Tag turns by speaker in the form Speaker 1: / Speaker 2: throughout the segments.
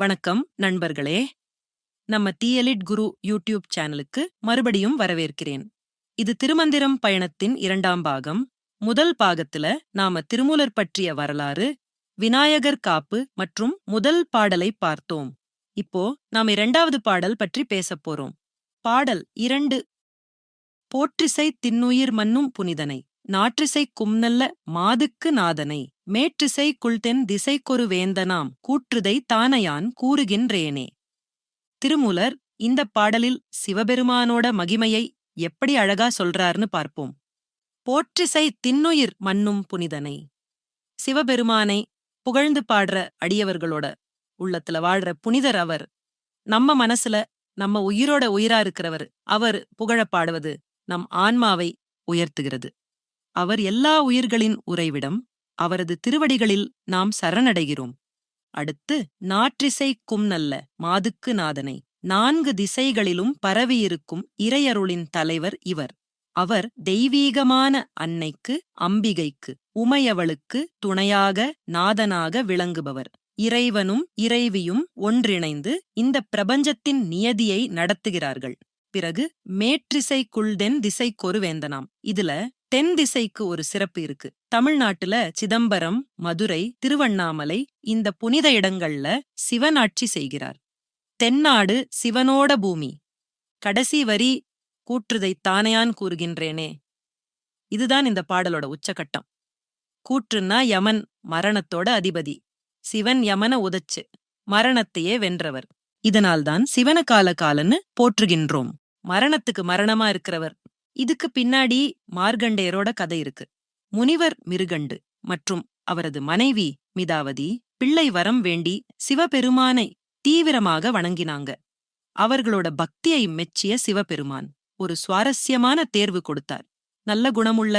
Speaker 1: வணக்கம் நண்பர்களே. நம்ம டிஎலிட் குரு யூடியூப் சேனலுக்கு மறுபடியும் வரவேற்கிறேன். இது திருமந்திரம் பயணத்தின் இரண்டாம் பாகம். முதல் பாகத்துல நாம திருமூலர் பற்றிய வரலாறு விநாயகர் காப்பு மற்றும் முதல் பாடலை பார்த்தோம். இப்போ நாம இரண்டாவது பாடல் பற்றி பேசப் போறோம். பாடல் இரண்டு. போற்றிசை தின்னுயிர் மன்னும் புனிதனை. நாற்றிசை கும்நல்ல மாதுக்கு நாதனை மேற்றிசை குள்தென் திசைக்கொரு வேந்தனாம் கூற்றுதை தானையான் கூறுகின்றேனே. திருமூலர் இந்த பாடலில் சிவபெருமானோட மகிமையை எப்படி அழகா சொல்றார்னு பார்ப்போம். போற்றிசை தின்னுயிர் மன்னும் புனிதனை. சிவபெருமானை புகழ்ந்து பாடுற அடியவர்களோட உள்ளத்துல வாழ்ற புனிதர் அவர். நம்ம மனசுல நம்ம உயிரோட உயிரா இருக்கிறவர் அவர் புகழப் பாடுவது நம் ஆன்மாவை உயர்த்துகிறது. அவர் எல்லா உயிர்களின் உறைவிடம் அவரது திருவடிகளில் நாம் சரணடைகிறோம். அடுத்து நாற்றிசை கும்நல்ல மாதுக்கு நாதனை நான்கு திசைகளிலும் பரவியிருக்கும் இறையருளின் தலைவர் இவர். அவர் தெய்வீகமான அன்னைக்கு அம்பிகைக்கு உமையவளுக்கு துணையாக நாதனாக விளங்குபவர். இறைவனும் இறைவியும் ஒன்றிணைந்து இந்த பிரபஞ்சத்தின் நியதியை நடத்துகிறார்கள். பிறகு மேற்றிசைக்குள்தென் திசைக்கொரு வேந்தனாம். இதுல தென் திசைக்கு ஒரு சிறப்பு இருக்கு. தமிழ்நாட்டுல சிதம்பரம் மதுரை திருவண்ணாமலை இந்த புனித இடங்கள்ல சிவன் ஆட்சி செய்கிறார். தென்னாடு சிவனோட பூமி. கடைசி வரி கூற்றுதை தானையான் கூறுகின்றேனே. இதுதான் இந்த பாடலோட உச்சகட்டம். கூற்றுன்னா யமன் மரணத்தோட அதிபதி. சிவன் யமன உதச்சு மரணத்தையே வென்றவர். இதனால்தான் சிவன கால காலன்னு போற்றுகின்றோம். மரணத்துக்கு மரணமா இருக்கிறவர். இதுக்கு பின்னாடி மார்கண்டேயரோட கதை இருக்கு. முனிவர் மிருகண்டு மற்றும் அவரது மனைவி மிதாவதி பிள்ளை வரம் வேண்டி சிவபெருமானை தீவிரமாக வணங்கினாங்க. அவர்களோட பக்தியை மெச்சிய சிவபெருமான் ஒரு சுவாரஸ்யமான தேர்வு கொடுத்தார். நல்ல குணமுள்ள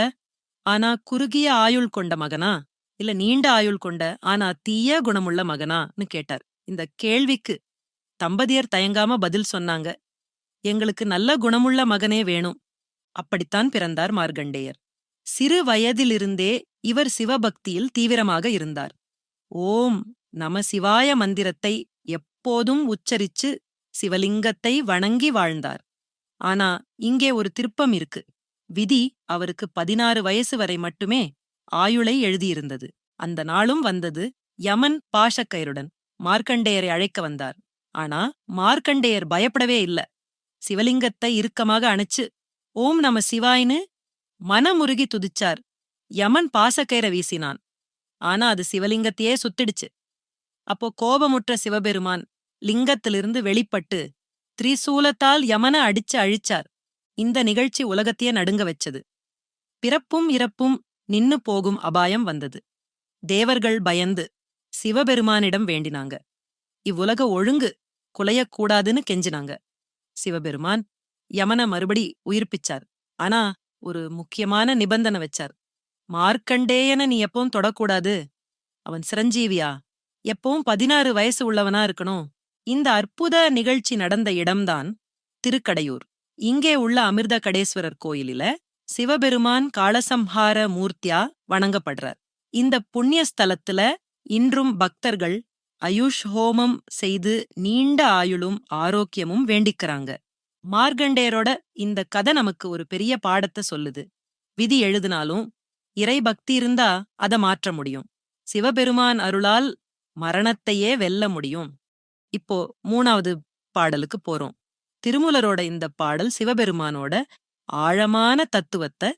Speaker 1: ஆனா குறுகிய ஆயுள் கொண்ட மகனா? இல்ல நீண்ட ஆயுள் கொண்ட ஆனா தீய குணமுள்ள மகனான்னு கேட்டார். இந்த கேள்விக்கு தம்பதியர் தயங்காம பதில் சொன்னாங்க. எங்களுக்கு நல்ல குணமுள்ள மகனே வேணும். அப்படித்தான் பிறந்தார் மார்கண்டேயர் சிறு வயதிலிருந்தே இவர் சிவபக்தியில் தீவிரமாக இருந்தார். ஓம் நம சிவாய மந்திரத்தை எப்போதும் உச்சரிச்சு சிவலிங்கத்தை வணங்கி வாழ்ந்தார். ஆனா இங்கே ஒரு திருப்பம் இருக்கு. விதி அவருக்கு பதினாறு வயசு வரை மட்டுமே ஆயுளை எழுதியிருந்தது. அந்த நாளும் வந்தது யமன் பாஷக்கயருடன் மார்க்கண்டேயரை அழைக்க வந்தார். ஆனா மார்க்கண்டேயர் பயப்படவே இல்ல. சிவலிங்கத்தை இறுக்கமாக அணைச்சு ஓம் நம சிவாய்னு மனமுருகி துதிச்சார். யமன் பாசக்கயிற வீசினான். ஆனா அது சிவலிங்கத்தையே சுத்திடுச்சு. அப்போ கோபமுற்ற சிவபெருமான் லிங்கத்திலிருந்து வெளிப்பட்டு திரிசூலத்தால் யமன அடிச்சு அழிச்சார். இந்த நிகழ்ச்சி உலகத்தையே நடுங்க வச்சது. பிறப்பும் இறப்பும் நின்னு போகும் அபாயம் வந்தது. தேவர்கள் பயந்து சிவபெருமானிடம் வேண்டினாங்க. இவ்வுலக ஒழுங்கு குலையக்கூடாதுன்னு கெஞ்சினாங்க. சிவபெருமான் யமன மறுபடி உயிர்ப்பிச்சார். ஆனா ஒரு முக்கியமான நிபந்தனை வச்சார். மார்க்கண்டேயன நீ எப்பவும் தொடக்கூடாது. அவன் சிரஞ்சீவியா? எப்பவும் பதினாறு வயசு உள்ளவனா இருக்கணும். இந்த அற்புத நிகழ்ச்சி நடந்த இடம்தான் திருக்கடையூர். இங்கே உள்ள அமிர்த கடேஸ்வரர் கோயிலில சிவபெருமான் காளசம்ஹார மூர்த்தியா வணங்கப்படுறார். இந்த புண்ணிய ஸ்தலத்துல இன்றும் பக்தர்கள் அயுஷ் ஹோமம் செய்து நீண்ட ஆயுளும் ஆரோக்கியமும் வேண்டிக்கிறாங்க. மார்கண்டேயரோட இந்த கதை நமக்கு ஒரு பெரிய பாடத்தை சொல்லுது. விதி எழுதினாலும் இறை பக்தி இருந்தா அத மாற்ற முடியும். சிவபெருமான் அருளால் மரணத்தையே வெல்ல முடியும். இப்போ மூணாவது பாடலுக்கு போறோம். திருமூலரோட இந்த பாடல் சிவபெருமானோட ஆழமான தத்துவத்தை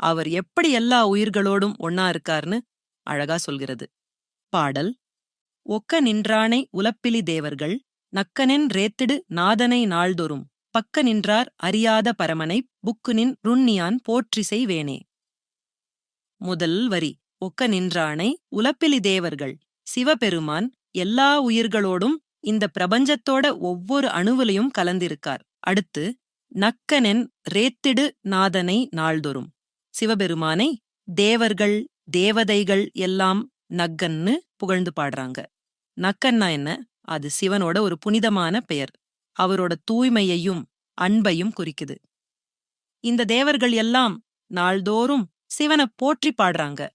Speaker 1: அவர் எப்படி எல்லா உயிர்களோடும் ஒன்னா இருக்கார்னு அழகா சொல்கிறது. பாடல் ஒக்க நின்றானை உலப்பிலி தேவர்கள் நக்கனென் ரேத்திடு நாதனை நாள்தொறும். பக்க நின்றார் அறியாத பரமனை புக்குனின் ருண்ணியான் போற்றிசை வேணே முதல் வரி ஒக்க நின்றானை உலப்பிலி தேவர்கள் சிவபெருமான் எல்லா உயிர்களோடும் இந்த பிரபஞ்சத்தோட ஒவ்வொரு அணுவிலையும் கலந்திருக்கார். அடுத்து நக்கனென் ரேத்திடு நாதனை நாள்தொறும். சிவபெருமானை தேவர்கள் தேவதைகள் எல்லாம் நக்கன்னு புகழ்ந்து பாடுறாங்க. நக்கன்னா என்ன? அது சிவனோட ஒரு புனிதமான பெயர். அவரோட தூய்மையையும் அன்பையும் குறிக்குது. இந்த தேவர்கள் எல்லாம் நாள்தோறும் சிவனை போற்றி பாடுறாங்க.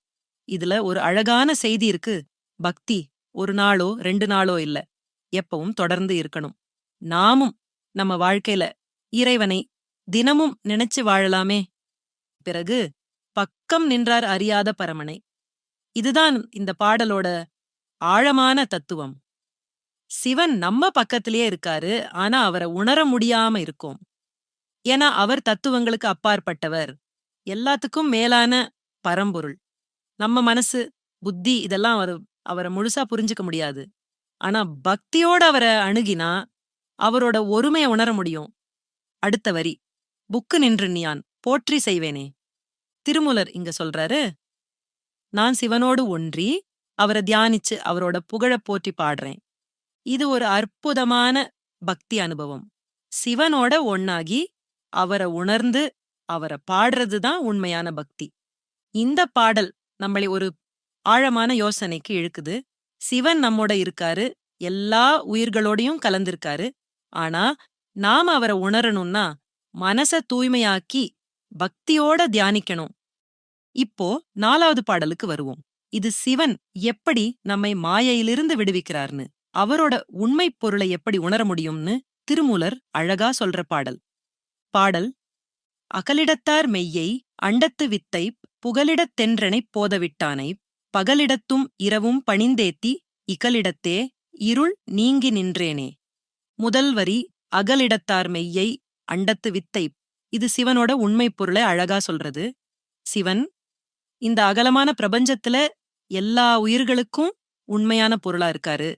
Speaker 1: இதுல ஒரு அழகான செய்தி இருக்கு. பக்தி ஒரு நாளோ ரெண்டு நாளோ இல்ல. எப்பவும் தொடர்ந்து இருக்கணும். நாமும் நம்ம வாழ்க்கையில இறைவனை தினமும் நினைச்சு வாழலாமே. பிறகு பக்கம் நின்றார் அறியாத பரமனை. இதுதான் இந்த பாடலோட ஆழமான தத்துவம். சிவன் நம்ம பக்கத்திலேயே இருக்காரு ஆனா அவரை உணர முடியாம இருக்கும். ஏன்னா அவர் தத்துவங்களுக்கு அப்பாற்பட்டவர். எல்லாத்துக்கும் மேலான பரம்பொருள். நம்ம மனசு புத்தி இதெல்லாம் அவர் அவரை முழுசா புரிஞ்சுக்க முடியாது. ஆனா பக்தியோட அவரை அணுகினா அவரோட ஒருமையை உணர முடியும். அடுத்த வரி. புக்கு நின்று நீயான் போற்றி செய்வேனே. திருமூலர் இங்க சொல்றாரு நான் சிவனோடு ஒன்றி அவரை தியானிச்சு அவரோட புகழப் போற்றி பாடுறேன். இது ஒரு அற்புதமான பக்தி அனுபவம். சிவனோட ஒன்னாகி அவரை உணர்ந்து அவரை பாடுறது தான் உண்மையான பக்தி. இந்த பாடல் நம்மளை ஒரு ஆழமான யோசனைக்கு இழுக்குது. சிவன் நம்மோட இருக்காரு. எல்லா உயிர்களோடையும் கலந்திருக்காரு. ஆனா நாம அவரை உணரணும்னா மனச தூய்மையாக்கி பக்தியோட தியானிக்கணும். இப்போ நாலாவது பாடலுக்கு வருவோம். இது சிவன் எப்படி நம்மை மாயையிலிருந்து விடுவிக்கிறார்னு அவரோட உண்மைப் பொருளை எப்படி உணர முடியும்னு திருமூலர் அழகா சொல்ற பாடல். பாடல் அகலிடத்தார் மெய்யை அண்டத்து வித்தை புகலிடத் தென்றனைப் போதவிட்டானை பகலிடத்தும் இரவும் பணிந்தேத்தி இகலிடத்தே இருள் நீங்கி நின்றேனே. முதல் வரி அகலிடத்தார் மெய்யை அண்டத்து வித்தை இது சிவனோட உண்மைப் பொருளை அழகா சொல்றது. சிவன் இந்த அகலமான பிரபஞ்சத்துல எல்லா உயிர்களுக்கும் உண்மையான பொருளா இருக்காரு.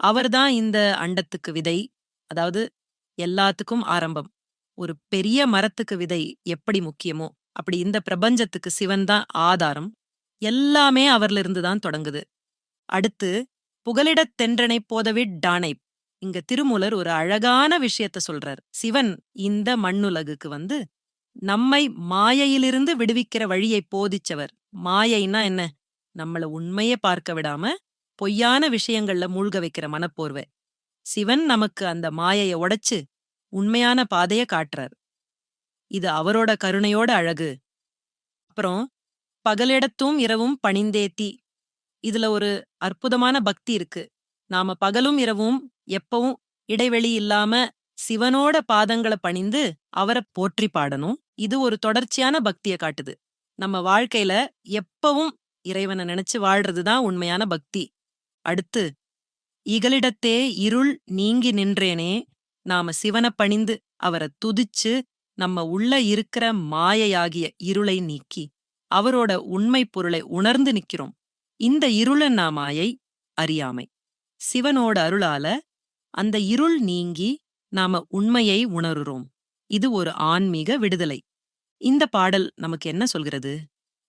Speaker 1: அவர்தான் இந்த அண்டத்துக்கு விதை அதாவது எல்லாத்துக்கும் ஆரம்பம். ஒரு பெரிய மரத்துக்கு விதை எப்படி முக்கியமோ அப்படி இந்த பிரபஞ்சத்துக்கு சிவன் தான் ஆதாரம். எல்லாமே அவர்ல இருந்து தான் தொடங்குது. அடுத்து புகலிடத் தென்றனை போதவிட் டானை இங்க திருமூலர் ஒரு அழகான விஷயத்த சொல்றார். சிவன் இந்த மண்ணுலகுக்கு வந்து நம்மை மாயையிலிருந்து விடுவிக்கிற வழியை போதிச்சவர். மாயைன்னா என்ன? நம்மள உண்மையே பார்க்க விடாம பொய்யான விஷயங்கள்ல மூழ்க வைக்கிற மனப்போர்வை. சிவன் நமக்கு அந்த மாயைய உடைச்சு உண்மையான பாதைய காட்டுறார். இது அவரோட கருணையோட அழகு. அப்புறம் பகலிடத்தும் இரவும் பணிந்தேத்தி இதுல ஒரு அற்புதமான பக்தி இருக்கு. நாம பகலும் இரவும் எப்பவும் இடைவெளி இல்லாம சிவனோட பாதங்களை பணிந்து அவரை போற்றி பாடணும். இது ஒரு தொடர்ச்சியான பக்திய காட்டுது. நம்ம வாழ்க்கையில எப்பவும் இறைவனை நினைச்சு வாழ்றதுதான் உண்மையான பக்தி. அடுத்து இகலிடத்தே இருள் நீங்கி நின்றேனே நாம சிவனை பணிந்து அவரை துதிச்சு நம்ம உள்ள இருக்கிற மாயையாகிய இருளை நீக்கி அவரோட உண்மை பொருளை உணர்ந்து நிக்கிறோம். இந்த இருளன்னா மாயை அறியாமை. சிவனோட அருளால அந்த இருள் நீங்கி நாம உண்மையை உணருறோம். இது ஒரு ஆன்மீக விடுதலை. இந்த பாடல் நமக்கு என்ன சொல்கிறது?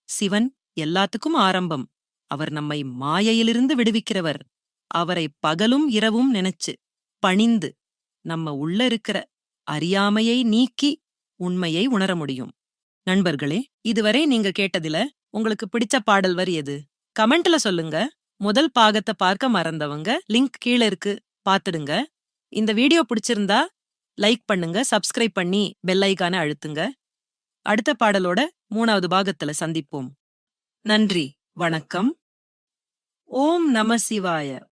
Speaker 1: சிவன் எல்லாத்துக்கும் ஆரம்பம். அவர் நம்மை மாயையிலிருந்து விடுவிக்கிறவர். அவரை பகலும் இரவும் நினைச்சு பணிந்து நம்ம உள்ள இருக்கிற அறியாமையை நீக்கி உண்மையை உணர முடியும். நண்பர்களே இதுவரை நீங்க கேட்டதுல உங்களுக்கு பிடிச்ச பாடல் வரி எது? கமெண்ட்ல சொல்லுங்க. முதல் பாகத்தை பார்க்க மறந்தவங்க லிங்க் கீழே இருக்கு பாத்துடுங்க இந்த வீடியோ பிடிச்சிருந்தா லைக் பண்ணுங்க சப்ஸ்கிரைப் பண்ணி பெல் அழுத்துங்க. அடுத்த பாடலோட மூணாவது பாகத்துல சந்திப்போம். நன்றி வணக்கம். ஓம் நம சிவாய.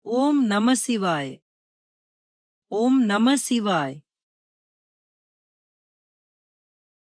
Speaker 1: ஓம் நம சிவாய. ஓம் நம சிவாய்.